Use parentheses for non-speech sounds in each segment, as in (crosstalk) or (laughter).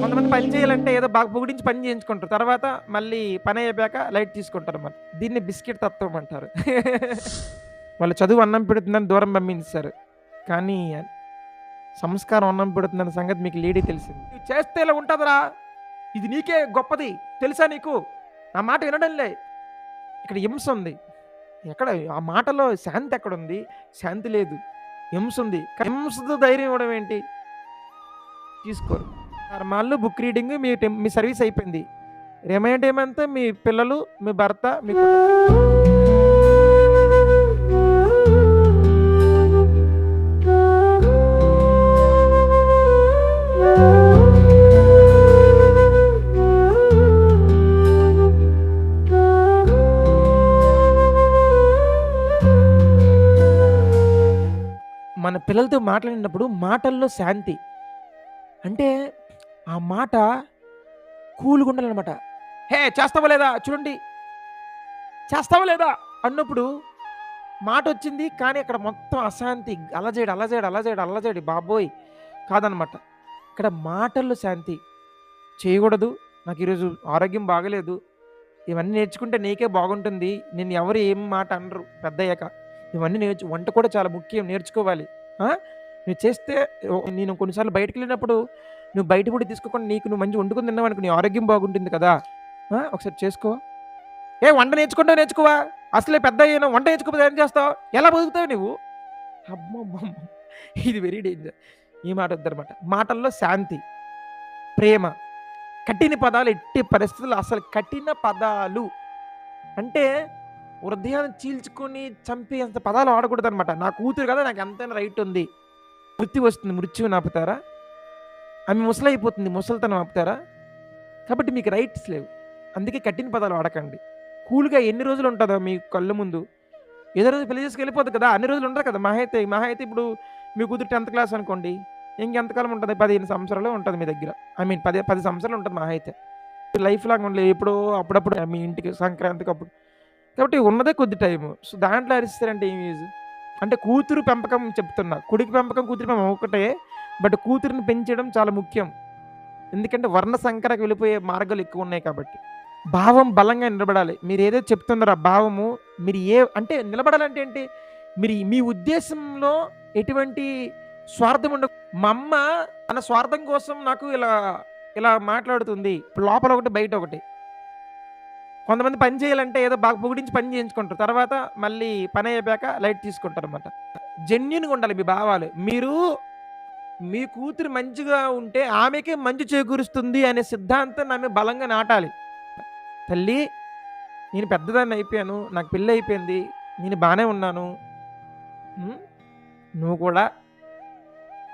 కొంతమంది పని చేయాలంటే ఏదో బాగా పొగిడించి పని చేయించుకుంటారు. తర్వాత మళ్ళీ పని అయిపోయాక లైట్ తీసుకుంటారు మరి దీన్ని బిస్కెట్ తత్వం అంటారు. (laughs) వాళ్ళు చదువు అన్నం పెడుతుందని దూరం పంపించారు కానీ సంస్కారం అన్నం పెడుతుందన్న సంగతి మీకు లేడీ తెలిసింది. "నువ్వు చేస్తే ఇలా ఉంటుందిరా. ఇది నీకే గొప్పది. తెలుసా నీకు? నా మాట వినడంలే. ఇక్కడ హింస ఉంది. ఎక్కడ ఆ మాటలో శాంతి ఎక్కడుంది? శాంతి లేదు. హింస ఉంది. హింసతో ధైర్యం ఇవ్వడం ఏంటి? తీసుకోరు. కర్మాలు బుక్ రీడింగ్ మీ టెం- మీ సర్వీస్ అయిపోయింది. రిమైండ్ ఏమంతా మీ పిల్లలు మీ భర్త మీ పిల్లలతో మాట్లాడినప్పుడు మాటల్లో శాంతి. అంటే ఆ మాట కూల్గా ఉండాలన్నమాట. హే చేస్తావా లేదా? చూడండి. చేస్తావా లేదా? అన్నప్పుడు మాట వచ్చింది కానీ అక్కడ మొత్తం అశాంతి అలజేడు అలజేడు అలజేడు అలజేడు బాబోయ్! కాదనమాట ఇక్కడ మాటల్లో శాంతి. చేయకూడదు. నాకు ఈరోజు ఆరోగ్యం బాగలేదు. ఇవన్నీ నేర్చుకుంటే నీకే బాగుంటుంది. నేను ఎవరు ఏం మాట అనరు. పెద్దయ్యాక. ఇవన్నీ నేర్చు వంట కూడా చాలా ముఖ్యం. నేర్చుకోవాలి. నువ్వు చేస్తే నేను కొన్నిసార్లు బయటకు వెళ్ళినప్పుడు నువ్వు బయట కూడా తీసుకోకుండా నీకు నువ్వు మంచి వండుకుని తిన్నావు నీ ఆరోగ్యం బాగుంటుంది కదా. ఒకసారి చేసుకో. ఏ వంట నేర్చుకుంటావు నేర్చుకోవా? అసలే పెద్ద అయ్యాను వంట నేర్చుకోకపోతే ఏం చేస్తావు? ఎలా బతుకుతావు నువ్వు? అమ్మమ్మ ఇది వెరీ డేంజర్ ఈ మాట వద్దనమాట. మాటల్లో శాంతి ప్రేమ కఠిన పదాలు ఎట్టి పరిస్థితుల్లో అసలు కఠిన పదాలు. అంటే హృదయాన్ని చీల్చుకొని చంపేంత పదాలు ఆడకూడదు అనమాట నా కూతురు కదా నాకు ఎంతైనా రైట్ ఉంది. మృత్యు వస్తుంది మృత్యువుని ఆపుతారా ఆమె ముసలైపోతుంది ముసలితనం ఆపుతారా? కాబట్టి మీకు రైట్స్ లేవు. అందుకే కఠిన పదాలు ఆడకండి. కూల్గా ఎన్ని రోజులు ఉంటుందో మీ కళ్ళ ముందు. ఏదో రోజు పెళ్ళి చేసుకు వెళ్ళిపోతుంది కదా అన్ని రోజులు ఉండరు కదా. మహా అయితే మహా అయితే ఇప్పుడు మీ కూతురు టెన్త్ క్లాస్ అనుకోండి ఇంకెంతకాలం ఉంటుంది? పదిహేను సంవత్సరాలు ఉంటుంది మీ దగ్గర. ఐ మీన్ పది పది సంవత్సరాలు ఉంటుంది మహా అయితే. లైఫ్ లాగా ఉండలేదు ఎప్పుడో అప్పుడప్పుడు మీ ఇంటికి సంక్రాంతికి అప్పుడు కాబట్టి ఉన్నదే కొద్ది టైము సో దాంట్లో అరిస్తారంటే ఏం యూజ్ అంటే కూతురు పెంపకం చెప్తున్నా. కొడుకు పెంపకం కూతురు పెంపకం ఒకటే బట్ కూతురిని పెంచడం చాలా ముఖ్యం. ఎందుకంటే వర్ణ సంకరకు వెళ్ళిపోయే మార్గాలు ఎక్కువ ఉన్నాయి కాబట్టి. భావం బలంగా నిలబడాలి. మీరు ఏదో చెప్తున్నారో ఆ భావము మీరు ఏ అంటే నిలబడాలంటే ఏంటి? మీరు మీ ఉద్దేశంలో ఎటువంటి స్వార్థం ఉండ మా అమ్మ తన స్వార్థం కోసం నాకు ఇలా ఇలా మాట్లాడుతుంది. లోపల ఒకటి బయట ఒకటి. కొంతమంది పని చేయాలంటే ఏదో బాగా పొగిడించి పని చేయించుకుంటారు. తర్వాత మళ్ళీ పని అయిపోయాక లైట్ తీసుకుంటారు అనమాట జెన్యున్గా ఉండాలి మీ భావాలు. మీరు మీ కూతురు మంచిగా ఉంటే ఆమెకే మంచి చేకూరుస్తుంది అనే సిద్ధాంతం ఆమె బలంగా నాటాలి. తల్లి నేను పెద్దదాన్ని అయిపోయాను నాకు పెళ్ళి అయిపోయింది నేను బాగానే ఉన్నాను. నువ్వు కూడా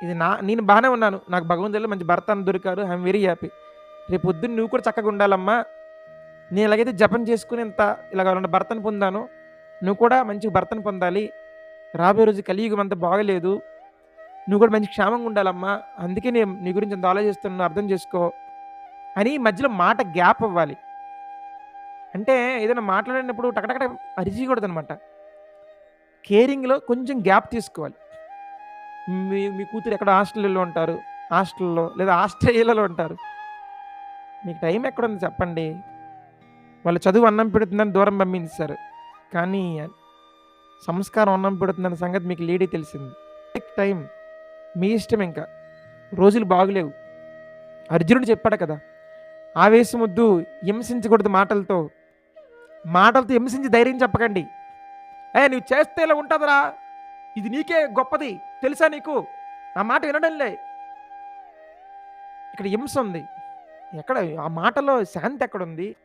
ఇది నా నేను బాగానే ఉన్నాను. నాకు భగవంతుడు మంచి భర్త అని దొరికారు. ఐఎమ్ వెరీ హ్యాపీ రేపు పొద్దున్న నువ్వు కూడా చక్కగా ఉండాలమ్మా. నేను ఎలాగైతే జపం చేసుకుని ఇంత ఇలాగ ఉన్న భర్తను పొందాను నువ్వు కూడా మంచి భర్తను పొందాలి. రాబోయే రోజు కలియుగం అంత బాగలేదు. నువ్వు కూడా మంచి క్షేమంగా ఉండాలమ్మా. అందుకే నేను నీ గురించి అంత ఆలోచిస్తున్నాను అర్థం చేసుకో అని మధ్యలో మాట గ్యాప్ ఇవ్వాలి అంటే ఏదైనా మాట్లాడినప్పుడు టకటకట అరిచికూడదు అనమాట కేరింగ్లో కొంచెం గ్యాప్ తీసుకోవాలి. మీ మీ కూతురు ఎక్కడ హాస్టల్లో ఉంటారు హాస్టల్లో లేదా ఆస్ట్రేలియాలో ఉంటారు. మీకు టైం ఎక్కడ ఉంది చెప్పండి? వాళ్ళ చదువు అన్నం పెడుతుందని దూరం పంపించారు. కానీ సంస్కారం అన్నం పెడుతుందన్న సంగతి మీకు లేడీ తెలిసింది. టేక్ టైం మీ ఇష్టం ఇంకా. రోజులు బాగులేవు. అర్జునుడు చెప్పాడు కదా ఆవేశం వద్దు హింసించకూడదు మాటలతో. మాటలతో హింసించి ధైర్యం చెప్పకండి. అయ్యా నువ్వు చేస్తే ఇలా ఉంటుందిరా. ఇది నీకే గొప్పది. తెలుసా నీకు? నా మాట వినడంలే. ఇక్కడ హింస ఉంది. ఎక్కడ? ఆ మాటలో శాంతి ఎక్కడ ఉంది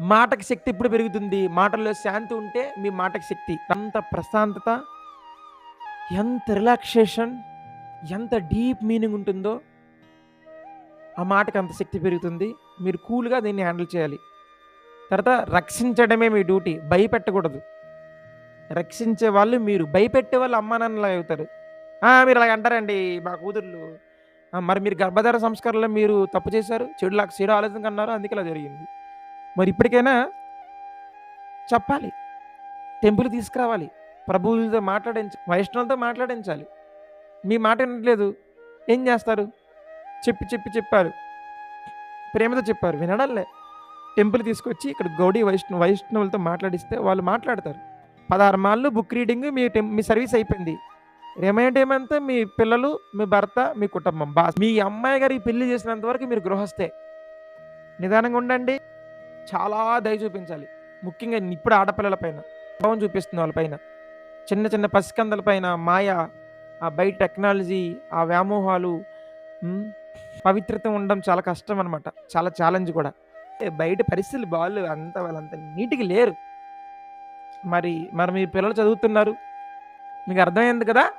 మాటకి శక్తి ఎప్పుడు పెరుగుతుంది? మాటల్లో శాంతి ఉంటే మీ మాటకి శక్తి. ఎంత ప్రశాంతత ఎంత రిలాక్సేషన్ ఎంత డీప్ మీనింగ్ ఉంటుందో ఆ మాటకి అంత శక్తి పెరుగుతుంది. మీరు కూల్గా దీన్ని హ్యాండిల్ చేయాలి. తర్వాత రక్షించడమే మీ డ్యూటీ. భయపెట్టకూడదు. రక్షించే వాళ్ళు మీరు. భయపెట్టే వాళ్ళు అమ్మా నాన్నలా అవుతారు. మీరు అలాగే అంటారండి మా కూతుర్లు. మరి మీరు గర్భధార సంస్కారంలో మీరు తప్పు చేశారు. చెడు లాగా చెడు ఆలోచన కన్నారు అందుకే ఇలా జరిగింది. మరి ఇప్పటికైనా చెప్పాలి. టెంపుల్ తీసుకురావాలి. ప్రభువులతో మాట్లాడించ వైష్ణవులతో మాట్లాడించాలి. మీ మాట వినట్లేదు. ఏం చేస్తారు? చెప్పి చెప్పి చెప్పారు. ప్రేమతో చెప్పారు. వినడంలే. టెంపుల్ తీసుకొచ్చి ఇక్కడ గౌడీ వైష్ణవ వైష్ణవులతో మాట్లాడిస్తే వాళ్ళు మాట్లాడతారు. పదహారు మాళ్ళు బుక్ రీడింగ్ మీ టెం మీ సర్వీస్ అయిపోయింది. రిమైండ్ ఏమంతా మీ పిల్లలు మీ భర్త మీ కుటుంబం. బా మీ అమ్మాయి గారికి పెళ్ళి చేసినంత వరకు మీరు గృహస్థే. నిదానంగా ఉండండి. చాలా దయ చూపించాలి. ముఖ్యంగా ఇప్పుడు ఆడపిల్లల పైన ప్రభావం చూపిస్తుంది వాళ్ళపైన చిన్న చిన్న పసికందలపైన మాయ ఆ బయట టెక్నాలజీ ఆ వ్యామోహాలు పవిత్రత ఉండడం చాలా కష్టం అనమాట చాలా ఛాలెంజ్ కూడా. ఏ, బయట పరిస్థితులు బాగాలేవు. అంత వాళ్ళంత నీటికి లేరు. మరి మరి మీ పిల్లలు చదువుతున్నారు. మీకు అర్థమైంది కదా?